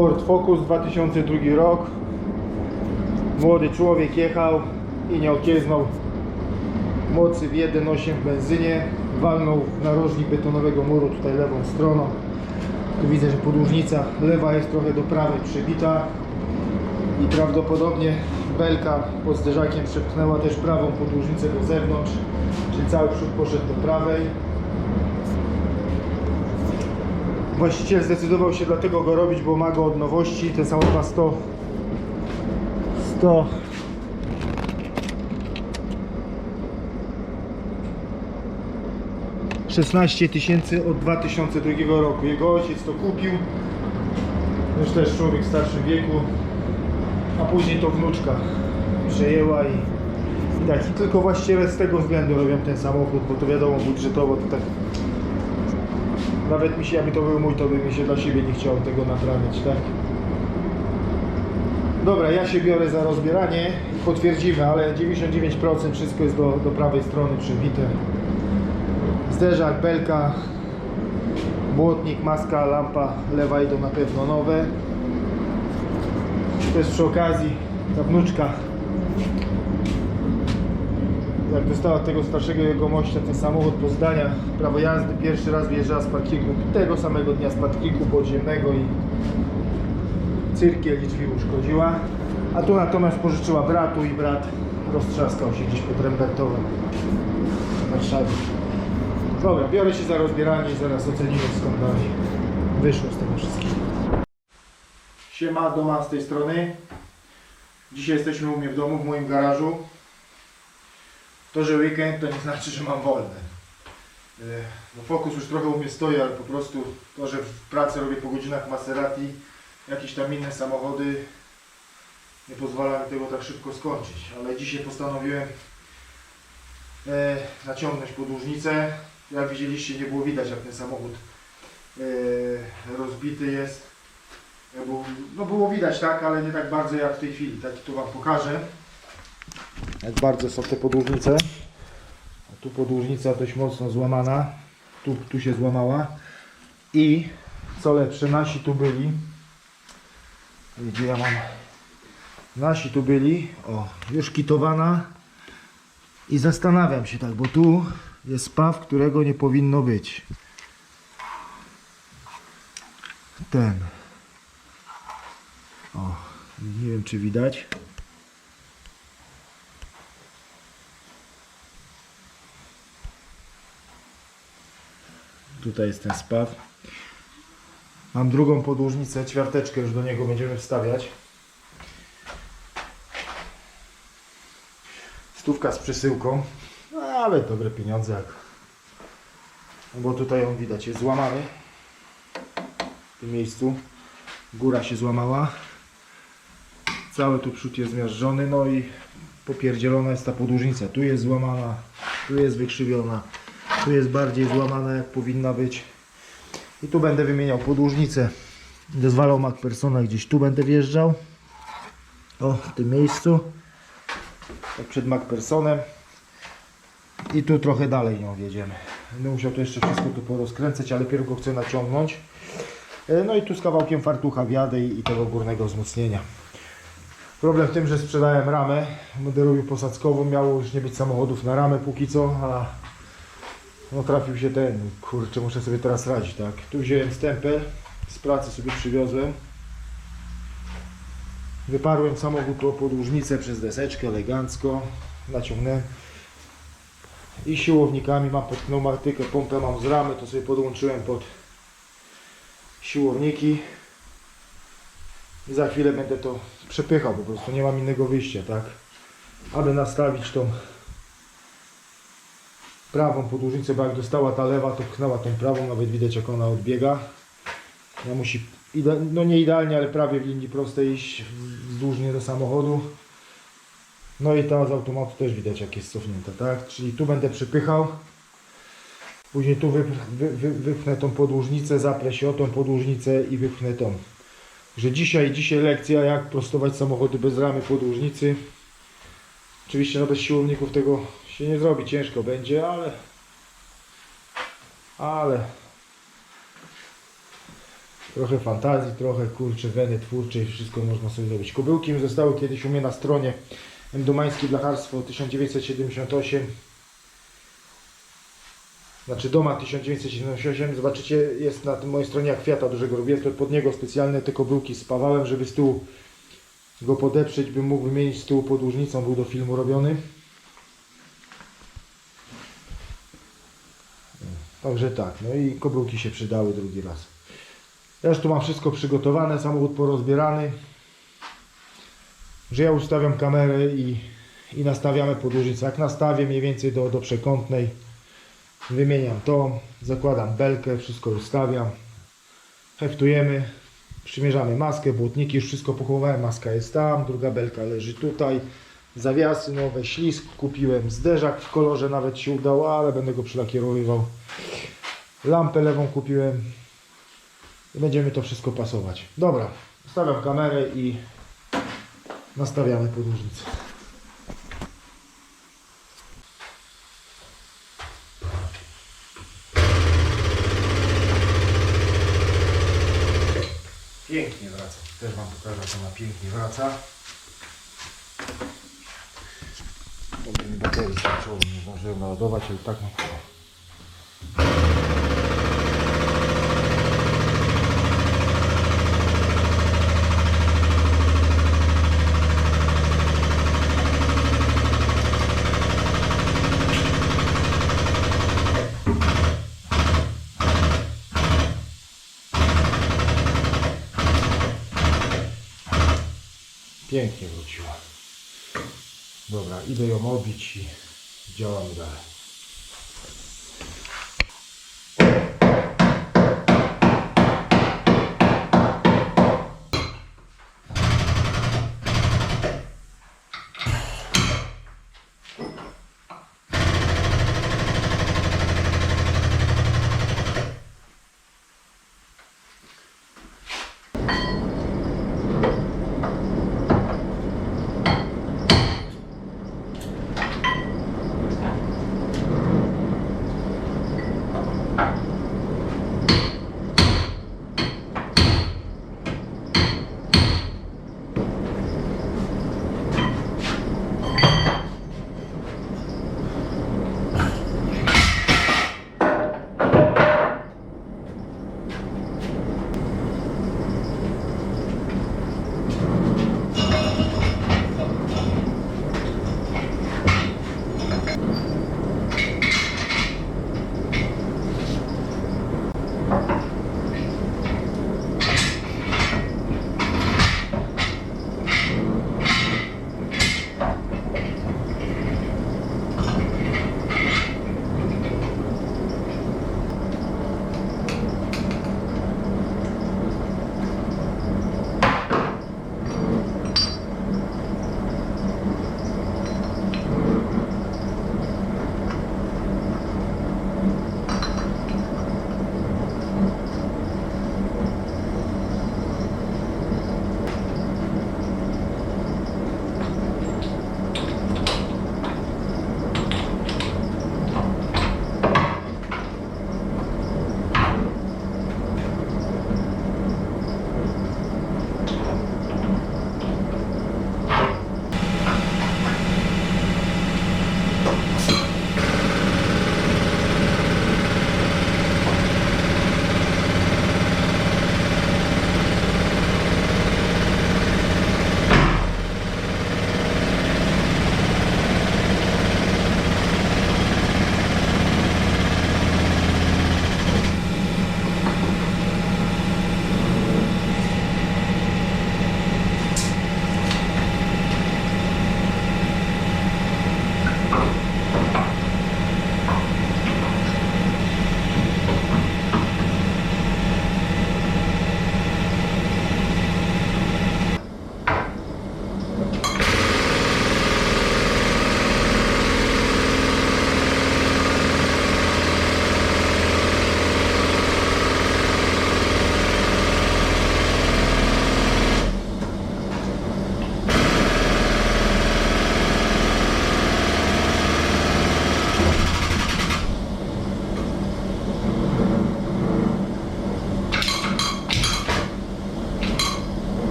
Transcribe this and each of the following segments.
Ford Focus 2002 rok. Młody człowiek jechał i nie okieznał mocy w 1.8 w benzynie. Walnął w narożnik betonowego muru tutaj lewą stroną. Tu widzę, że podłużnica lewa jest trochę do prawej przebita i prawdopodobnie belka pod zderzakiem przepchnęła też prawą podłużnicę do zewnątrz, czyli cały przód poszedł do prawej. Właściciel zdecydował się dlatego go robić, bo ma go od nowości. Ten samochód ma 100 100 16 tysięcy od 2002 roku. Jego ojciec to kupił. Już też człowiek w starszym wieku. A później to wnuczka przejęła i, i tak. I tylko właściciele z tego względu robią ten samochód, bo to wiadomo budżetowo to tak nawet mi się, jakby to był mój, to by mi się dla siebie nie chciało tego naprawiać, tak? Dobra, ja się biorę za rozbieranie i potwierdzimy, ale 99% wszystko jest do, do prawej strony przebite. Zderzak, belka, błotnik, maska, lampa, lewa idą na pewno nowe. Jest przy okazji ta wnuczka jak dostała tego starszego jegomościa ten samochód po zdaniach prawo jazdy, pierwszy raz wyjeżdżała z parkingu tego samego dnia z parkingu podziemnego i cyrkiel i drzwi uszkodziła. A tu natomiast pożyczyła bratu i brat roztrzaskał się gdzieś pod Rembertowem w Warszawie. Dobra, biorę się za rozbieranie i zaraz ocenimy skąd dalej wyszło z tego wszystkiego. Siema, doma z tej strony. Dzisiaj jesteśmy u mnie w domu, w moim garażu. To, że weekend to nie znaczy, że mam wolne. E, No fokus już trochę u mnie stoi, ale po prostu to, że w pracy robię po godzinach Maserati, jakieś tam inne samochody, nie pozwala mi tego tak szybko skończyć. Ale dzisiaj postanowiłem e, naciągnąć podłużnicę. Jak widzieliście, nie było widać, jak ten samochód e, rozbity jest. Był, no było widać tak, ale nie tak bardzo jak w tej chwili. Tak tu Wam pokażę. Jak bardzo są te podłużnice. A tu podłużnica dość mocno złamana. Tu, tu się złamała. I co lepsze, nasi tu byli. Gdzie ja mam? Nasi tu byli. O, już kitowana. I zastanawiam się tak, bo tu jest spaw, którego nie powinno być. Ten. O, nie wiem czy widać. Tutaj jest ten spaw. Mam drugą podłużnicę, ćwiarteczkę już do niego będziemy wstawiać. Stówka z przesyłką, no, ale dobre pieniądze jak. Bo tutaj ją widać, jest złamany w tym miejscu. Góra się złamała. Cały tu przód jest zmiażdżony, no i popierdzielona jest ta podłużnica. Tu jest złamana, tu jest wykrzywiona, tu jest bardziej złamana jak powinna być. I tu będę wymieniał podłużnicę. Zwalał MacPersona gdzieś tu będę wjeżdżał. O, w tym miejscu. Tak przed MacPersonem. I tu trochę dalej nią wjedziemy. Będę musiał to jeszcze wszystko tu porozkręcać, ale pierw go chcę naciągnąć. E, No i tu z kawałkiem fartucha wjadę i tego górnego wzmocnienia. Problem w tym, że sprzedałem ramę. Będę robił posadzkową. Miało już nie być samochodów na ramę póki co, a no trafił się ten. Kurczę, muszę sobie teraz radzić, tak. Tu wziąłem stempel. Z pracy sobie przywiozłem. Wyparłem samochód o podłużnicę przez deseczkę elegancko. Naciągnąłem. I siłownikami mam pod pneumatykę, pompę mam z ramy, to sobie podłączyłem pod siłowniki. I za chwilę będę to przepychał, po prostu nie mam innego wyjścia, tak? Aby nastawić tą prawą podłużnicę, bo jak dostała ta lewa, to pchnęła tą prawą, nawet widać jak ona odbiega. Ona musi, no nie idealnie, ale prawie w linii prostej iść wzdłużnie do samochodu. No i ta z automatu też widać jak jest cofnięta, tak? Czyli tu będę przypychał. Później tu wy, wy, wy, wypchnę tą podłużnicę, zaprę się o tą podłużnicę i wypchnę tą. Że dzisiaj, dzisiaj lekcja jak prostować samochody bez ramy podłużnicy. Oczywiście no bez siłowników tego się nie zrobi, ciężko będzie, ale ale Trochę fantazji, trochę kurczę weny twórczej, wszystko można sobie zrobić. Kubełki mi zostały kiedyś u mnie na stronie. Mdomańskie Blacharstwo 1978 znaczy Doma 1978, zobaczycie, jest na mojej stronie jak Kwiata dużego to pod niego specjalne te kobyłki spawałem, żeby tyłu go podeprzeć, bym mógł wymienić tyłu podłużnicą, był do filmu robiony. Także tak, no i kobyłki się przydały drugi raz. Ja już tu mam wszystko przygotowane, samochód porozbierany. Że ja ustawiam kamerę i, i nastawiamy podłużnicę. Jak nastawię mniej więcej do, do przekątnej, wymieniam to, zakładam belkę, wszystko ustawiam, heftujemy, przymierzamy maskę, błotniki, już wszystko pochowałem, maska jest tam, druga belka leży tutaj, zawiasy nowe, ślisk kupiłem, zderzak w kolorze nawet się udało, ale będę go przylakierowywał, lampę lewą kupiłem i będziemy to wszystko pasować. Dobra, stawiam kamerę i nastawiamy podłużnicę. Pięknie wraca. Też Wam pokażę, jak ona pięknie wraca. Dobrze mi baterii skończyło, nie zdążyłem naładować, ale tak mam. Pięknie wróciła. Dobra, idę ją obić i działamy dalej.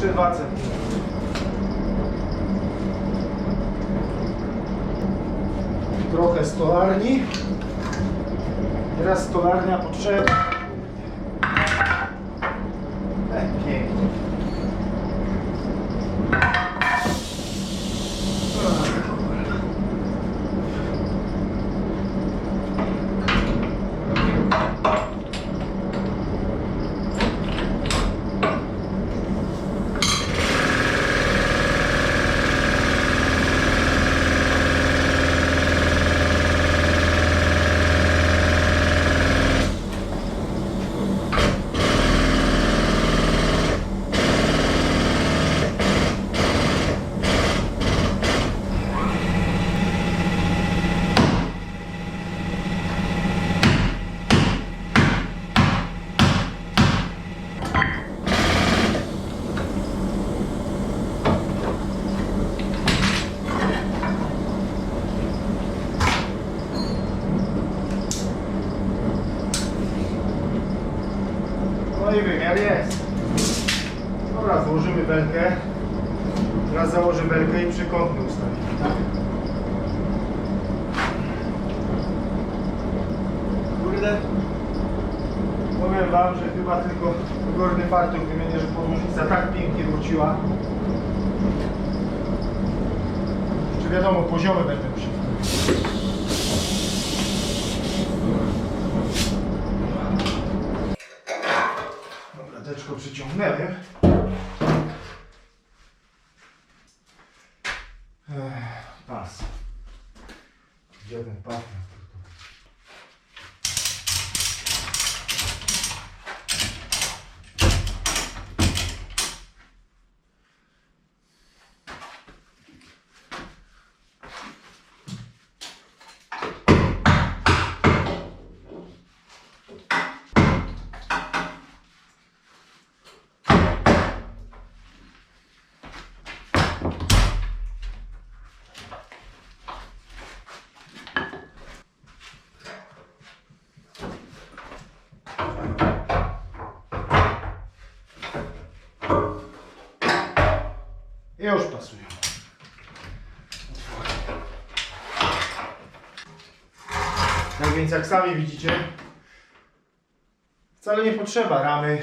Dwa centymetry. Trochę stolarni. Teraz stolarnia potrzebna. E, pięknie. No i wymiar jest. Dobra, założymy belkę. Teraz założę belkę i przekątny ustawimy. Tak? Kurde. Powiem wam, że chyba tylko górny fartuch wymienię, że podłużnica tak pięknie wróciła. Czy wiadomo, poziomy będę musiał. Dobra, teczko przyciągnęły. Ech, Pas. Gdzie ten pas? I już pasują. Tak jak sami widzicie, wcale nie potrzeba ramy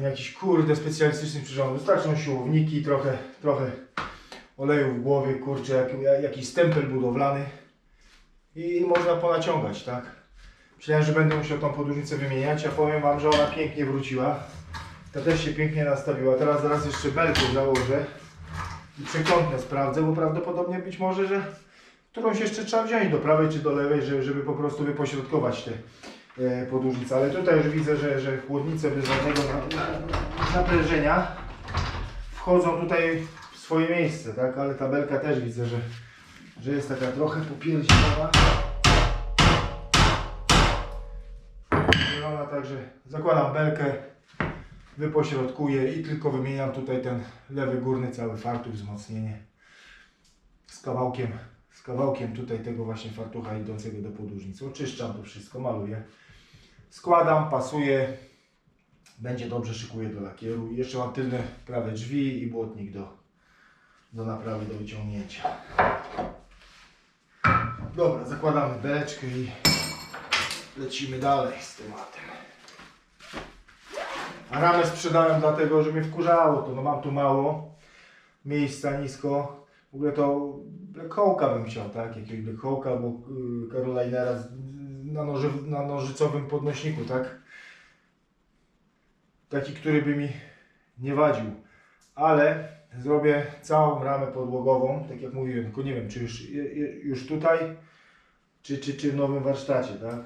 jakiś kurde specjalistycznych przyrządów. Wystarczą siłowniki, trochę, trochę oleju w głowie, kurczę, jak, jakiś stempel budowlany i można ponaciągać, tak? Myślałem, że będę musiał tą podłużnicę wymieniać, a powiem Wam, że ona pięknie wróciła. Ta też się pięknie nastawiła. Teraz zaraz jeszcze belkę założę i przekątne sprawdzę, bo prawdopodobnie być może, że którąś jeszcze trzeba wziąć do prawej czy do lewej, żeby, po prostu wypośrodkować te e, podłużnice. Ale tutaj już widzę, że, że chłodnice bez żadnego na- na- naprężenia wchodzą tutaj w swoje miejsce, tak? Ale ta belka też widzę, że, że jest taka trochę popierdzielona. Zielona, także zakładam belkę, wypośrodkuję i tylko wymieniam tutaj ten lewy górny cały fartuch, wzmocnienie z kawałkiem, z kawałkiem tutaj tego właśnie fartucha idącego do podłużnicy. Oczyszczam to wszystko, maluję, składam, pasuję, będzie dobrze, szykuję do lakieru jeszcze mam tylne prawe drzwi i błotnik do, do naprawy, do wyciągnięcia. Dobra, zakładamy beleczkę i lecimy dalej z tematem. A ramę sprzedałem dlatego, że mnie wkurzało to. No mam tu mało miejsca nisko. W ogóle to Black bym chciał, tak? Jakiegoś Black Hawka albo y, Carolinera na, noży, na nożycowym podnośniku, tak? Taki, który by mi nie wadził. Ale zrobię całą ramę podłogową, tak jak mówiłem, tylko nie wiem, czy już, już tutaj, czy, czy, czy w nowym warsztacie, tak?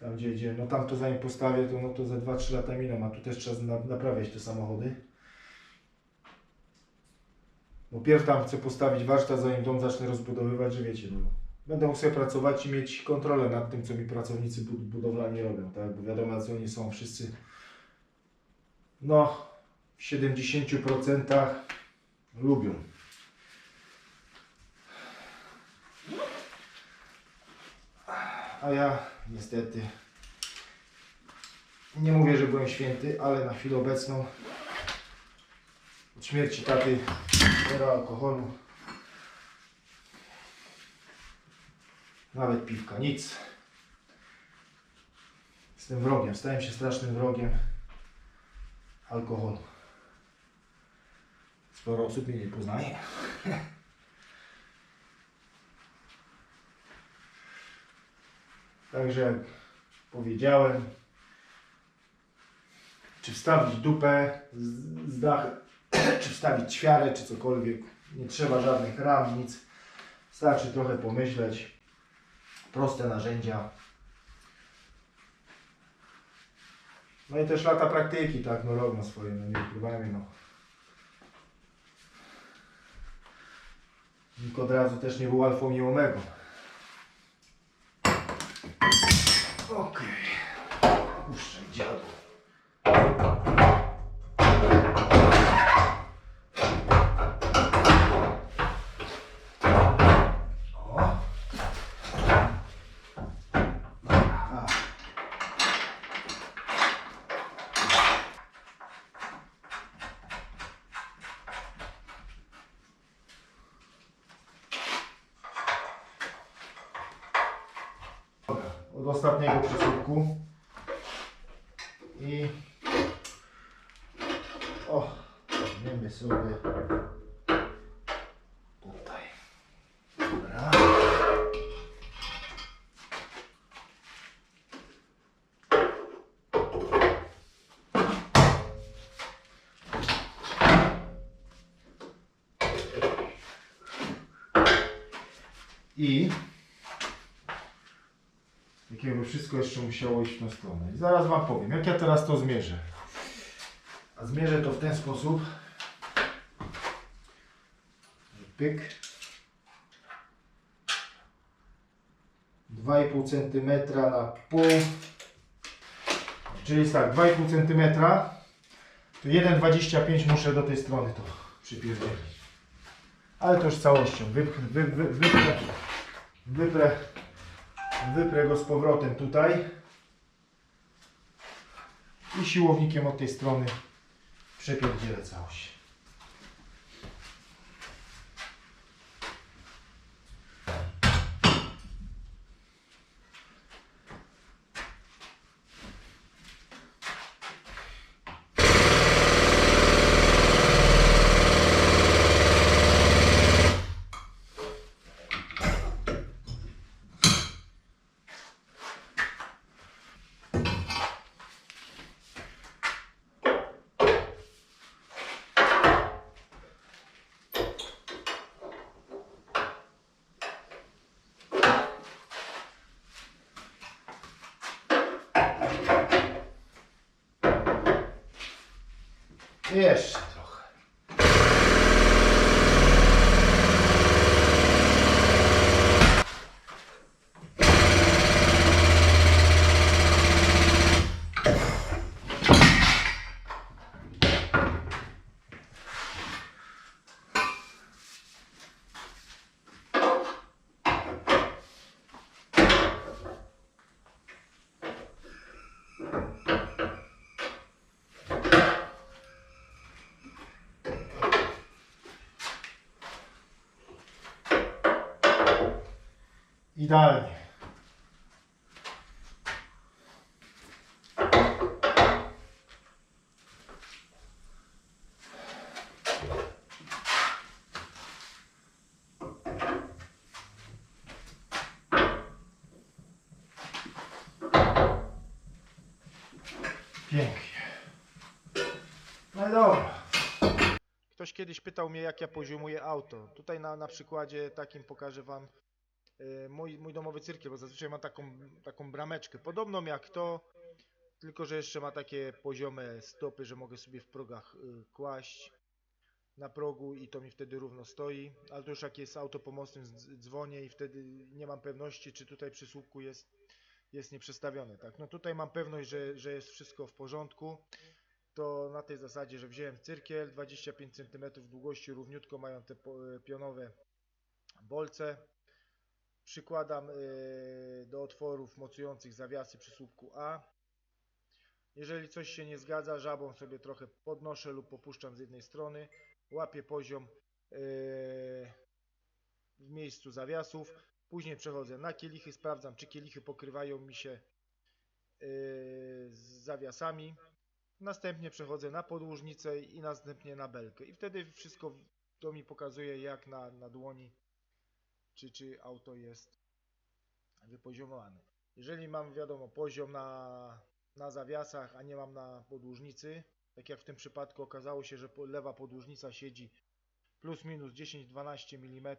Tam gdzie, gdzie, no tam to zanim postawię, to, no to za 2-3 lata miną, a tu też trzeba na, naprawiać te samochody. Bo pierw tam chcę postawić warsztat, zanim dom zacznę rozbudowywać, że wiecie, no, będę mógł sobie pracować i mieć kontrolę nad tym, co mi pracownicy bud budowlani robią, tak? Bo wiadomo, że oni są wszyscy, no, w 70% lubią. A ja niestety nie mówię, że byłem święty, ale na chwilę obecną od śmierci taty zero alkoholu. Nawet piwka, nic. Jestem wrogiem, stałem się strasznym wrogiem alkoholu. Sporo osób mnie nie poznaje. Także jak powiedziałem, czy wstawić dupę z, z czy wstawić ćwiarę, czy cokolwiek. Nie trzeba żadnych ram, nic. Starczy trochę pomyśleć. Proste narzędzia. No i też lata praktyki, tak, no robią swoje, no nie ukrywajmy, no. Nikt od razu też nie był alfą i omegą. Od ostatniego przysłupku i o, weźmiemy sobie tutaj. Dobra. I Jakiego wszystko jeszcze musiało iść w tą stronę. I zaraz Wam powiem, jak ja teraz to zmierzę. A zmierzę to w ten sposób. Pyk. 2,5 cm na pół. Czyli jest tak, 2,5 cm. To 1,25 muszę do tej strony to przypierdzielić. Ale to już całością. Wypchnę, wy, wy, wyprę, wyprę Wyprę go z powrotem tutaj. I siłownikiem od tej strony przepierdzielę całość. Jeszcze trochę. Idealnie. Pięknie. No dobra. Ktoś kiedyś pytał mnie, jak ja poziomuję auto. Tutaj na, na przykładzie takim pokażę Wam mój, mój domowy cyrkiel, bo zazwyczaj ma taką, taką brameczkę. Podobną jak to, tylko że jeszcze ma takie poziome stopy, że mogę sobie w progach y, kłaść na progu i to mi wtedy równo stoi. Ale to już jak jest auto pomocnym, dzwonię i wtedy nie mam pewności, czy tutaj przy słupku jest, jest nieprzestawione. Tak? No tutaj mam pewność, że, że jest wszystko w porządku. To na tej zasadzie, że wziąłem cyrkiel 25 cm długości, równiutko mają te po- pionowe bolce. Przykładam yy, do otworów mocujących zawiasy przy słupku A. Jeżeli coś się nie zgadza, żabą sobie trochę podnoszę lub popuszczam z jednej strony, łapię poziom yy, w miejscu zawiasów, później przechodzę na kielichy, sprawdzam czy kielichy pokrywają mi się yy, z zawiasami. Następnie przechodzę na podłużnicę i następnie na belkę. I wtedy wszystko to mi pokazuje jak na, na dłoni, czy, czy auto jest wypoziomowane. Jeżeli mam wiadomo poziom na, na zawiasach, a nie mam na podłużnicy, tak jak w tym przypadku okazało się, że lewa podłużnica siedzi plus minus 10-12 mm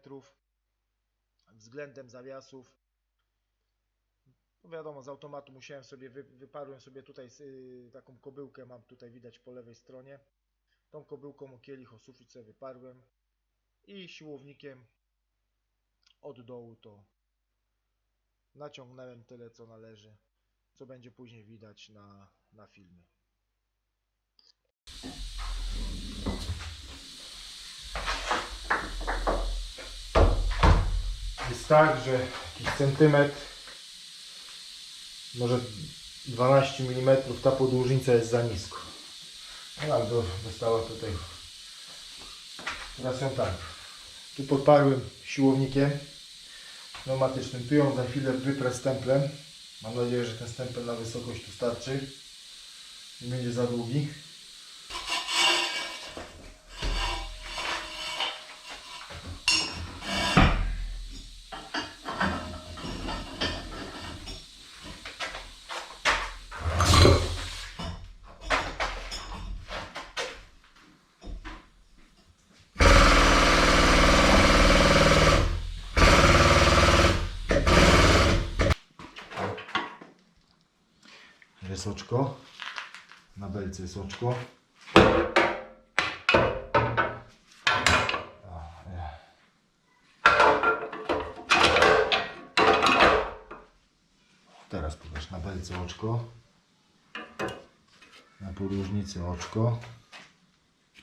względem zawiasów. No wiadomo, z automatu musiałem sobie, wy, wyparłem sobie tutaj y, taką kobyłkę, mam tutaj widać po lewej stronie. Tą kobyłką o kielich, o wyparłem i siłownikiem od dołu to naciągnąłem tyle co należy, co będzie później widać na, na filmie. Jest tak, że jakiś centymetr, może 12 mm ta podłużnica jest za nisko. No tak, do, dostała tutaj. Teraz ją tak. Tu podparłem siłownikiem pneumatycznym. Tu ją za chwilę wyprę stemplem. Mam nadzieję, że ten stempel na wysokość tu starczy. Nie będzie za długi. Jest oczko. Na belce jest oczko. Teraz pokaż na belce oczko. Na podłużnicy oczko.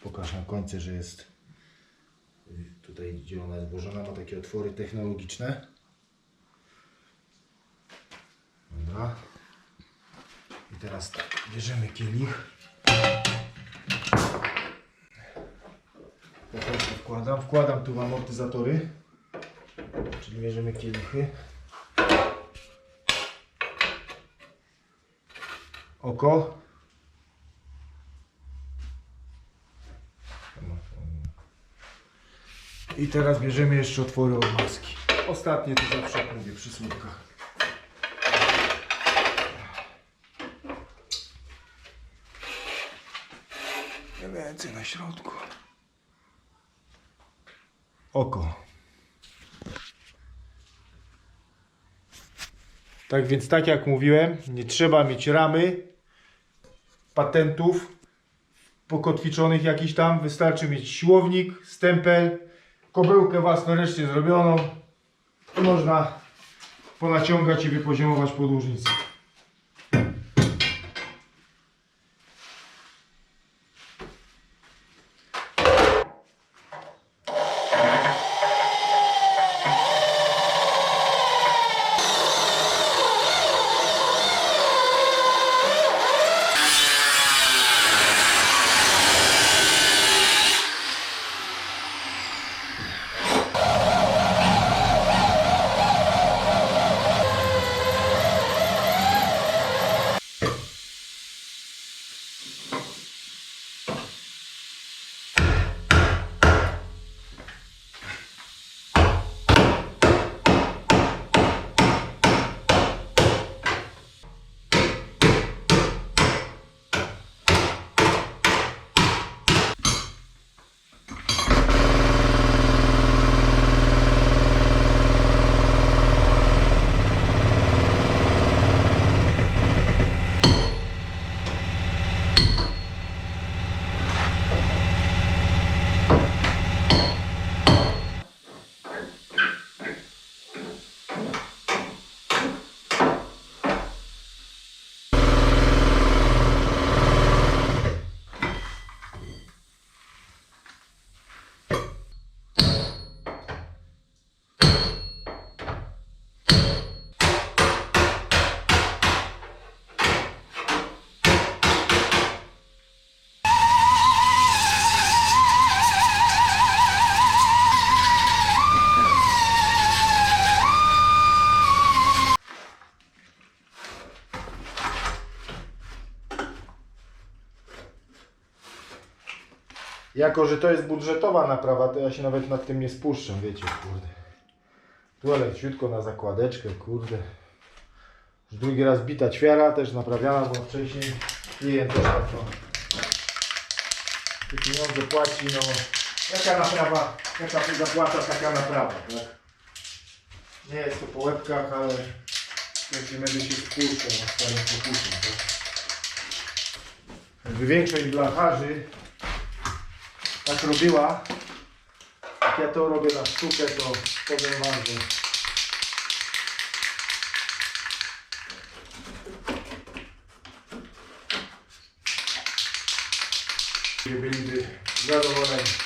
Pokaż na końcu, że jest y, tutaj, gdzie ona jest włożona, ma takie otwory technologiczne. Dobra. Teraz tak, bierzemy kielich. Po wkładam. Wkładam tu amortyzatory. Czyli bierzemy kielichy. Oko. I teraz bierzemy jeszcze otwory od maski. Ostatnie to zawsze mówię przy słupkach. Mniej na środku. Oko. Tak więc, tak jak mówiłem, nie trzeba mieć ramy, patentów pokotwiczonych jakiś tam. Wystarczy mieć siłownik, stempel, kobyłkę własnoręcznie zrobioną można ponaciągać i wypoziomować podłużnicę. Jako, że to jest budżetowa naprawa, to ja się nawet nad tym nie spuszczam, wiecie, kurde. Tu ale ciutko na zakładeczkę, kurde. Już drugi raz bita ćwiara, też naprawiana, bo wcześniej klient też tak no. Te pieniądze płaci, no. Jaka naprawa, jaka zapłata, taka naprawa, tak? Nie jest to po łebkach, ale nie będę się spuszczał na swoim pokusem, tak? Jakby większość blacharzy tak robiła, jak ja to robię na sztukę, to powiem wam, że byliby zadowoleni.